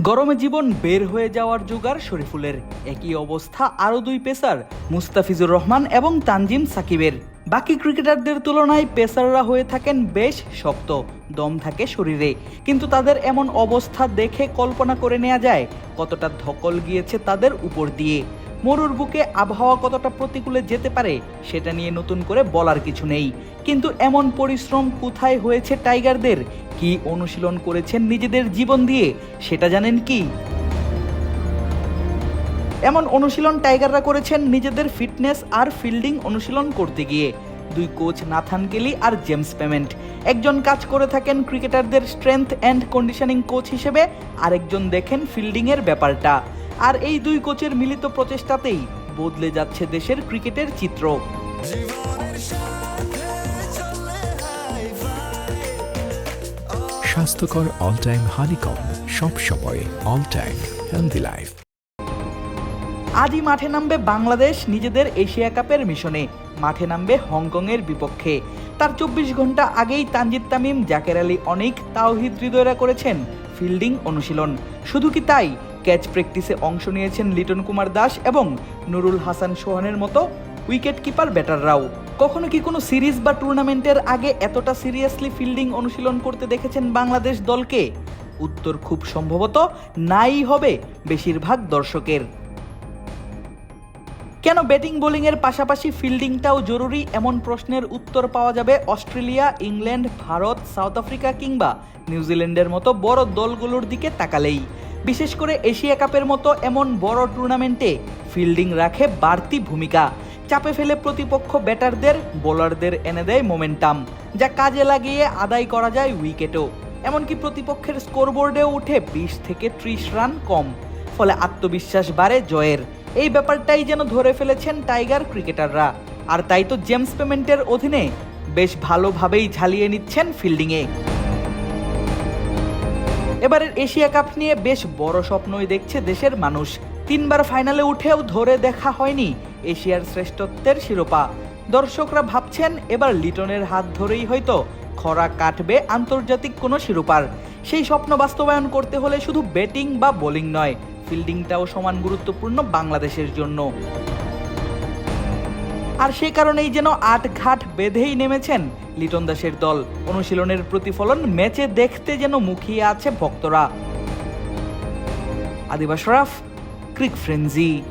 গরমে জীবন বের হয়ে যাওয়ার জোগাড় শরীফুলের। একই অবস্থা আরও দুই পেসার, মুস্তাফিজুর রহমান এবং তানজিম সাকিবের। বাকি ক্রিকেটারদের তুলনায় পেসাররা হয়ে থাকেন বেশ শক্ত, দম থাকে শরীরে। কিন্তু তাদের এমন অবস্থা দেখে কল্পনা করে নেওয়া যায় কতটা ধকল গিয়েছে তাদের উপর দিয়ে। মরুর বুকে আবহাওয়া কতটা প্রতিকূলে যেতে পারে সেটা নিয়ে নতুন করে বলার কিছু নেই। কিন্তু এমন পরিশ্রম কোথায় হয়েছে টাইগারদের? কি অনুশীলন করেছেন নিজেদের জীবন দিয়ে, সেটা জানেন কি? এমন অনুশীলন টাইগাররা করেছেন নিজেদের ফিটনেস আর ফিল্ডিং অনুশীলন করতে গিয়ে। দুই কোচ নাথান কেলি আর জেমস পেমেন্ট। একজন কাজ করে থাকেন ক্রিকেটারদের স্ট্রেংথ অ্যান্ড কন্ডিশনিং কোচ হিসেবে, আরেকজন দেখেন ফিল্ডিংয়ের ব্যাপারটা। আর এই দুই কোচের মিলিত প্রচেষ্টাতেই বদলে যাচ্ছে দেশের ক্রিকেটের চিত্র। স্বাস্থ্যকর অল টাইম হানিকম সব সময় অল টাইম হেলদি লাইফ আজই মাঠে নামবে বাংলাদেশ নিজেদের এশিয়া কাপের মিশনে। মাঠে নামবে হংকংয়ের বিপক্ষে। তার চব্বিশ ঘণ্টা আগেই তানজিদ তামিম জাকের আলী অনেক তাওহিদ হৃদয়রা করেছেন ফিল্ডিং অনুশীলন। শুধু কি তাই? ক্যাচ প্র্যাকটিসে অংশ নিয়েছেন লিটন কুমার দাস এবং নুরুল হাসান সোহানের মতো উইকেট কিপার ব্যাটাররাও। কখনো কি কোনো সিরিজ বা টুর্নামেন্টের আগে এতটা সিরিয়াসলি ফিল্ডিং অনুশীলন করতে দেখেছেন বাংলাদেশ দলকে? উত্তর খুব সম্ভবত নাই হবে বেশিরভাগ দর্শকের। কেন ব্যাটিং বোলিংয়ের পাশাপাশি ফিল্ডিংটাও জরুরি এমন প্রশ্নের উত্তর পাওয়া যাবে Australia, England, Bharat, South Africa কিংবা নিউজিল্যান্ডের মতো বড় দলগুলোর দিকে তাকালেই। বিশেষ করে এশিয়া কাপের মতো এমন বড় টুর্নামেন্টে ফিল্ডিং রাখে বাড়তি ভূমিকা। চাপে ফেলে প্রতিপক্ষ ব্যাটারদের, বোলারদের এনে দেয় মোমেন্টাম, যা কাজে লাগিয়ে আদায় করা যায় উইকেটও। এমনকি প্রতিপক্ষের স্কোরবোর্ডেও উঠে বিশ থেকে ত্রিশ রান কম, ফলে আত্মবিশ্বাস বাড়ে জয়ের। এই ব্যাপারটাই যেন ধরে ফেলেছেন টাইগার ক্রিকেটাররা। আর তাই তো জেমস পেমেন্টের অধীনে বেশ ভালোভাবেই ঝালিয়ে নিচ্ছেন ফিল্ডিংয়ে। এবারের এশিয়া কাপ নিয়ে বেশ বড় স্বপ্নই দেখছে দেশের মানুষ। তিনবার ফাইনালে উঠেও ধরে দেখা হয়নি এশিয়ার শ্রেষ্ঠত্বের শিরোপা। দর্শকরা ভাবছেন এবার লিটনের হাত ধরেই হয়তো খরা কাটবে আন্তর্জাতিক কোনো শিরোপার। সেই স্বপ্ন বাস্তবায়ন করতে হলে শুধু ব্যাটিং বা বোলিং নয়, ফিল্ডিংটাও সমান গুরুত্বপূর্ণ বাংলাদেশের জন্য। আর সে কারণেই যেন আট ঘাট বেঁধেই নেমেছেন লিটন দাসের দল। অনুশীলনের প্রতিফলন ম্যাচে দেখতে যেন মুখিয়ে আছে ভক্তরা। আদিবাস রাফ, ক্রিক ফ্রেন্জি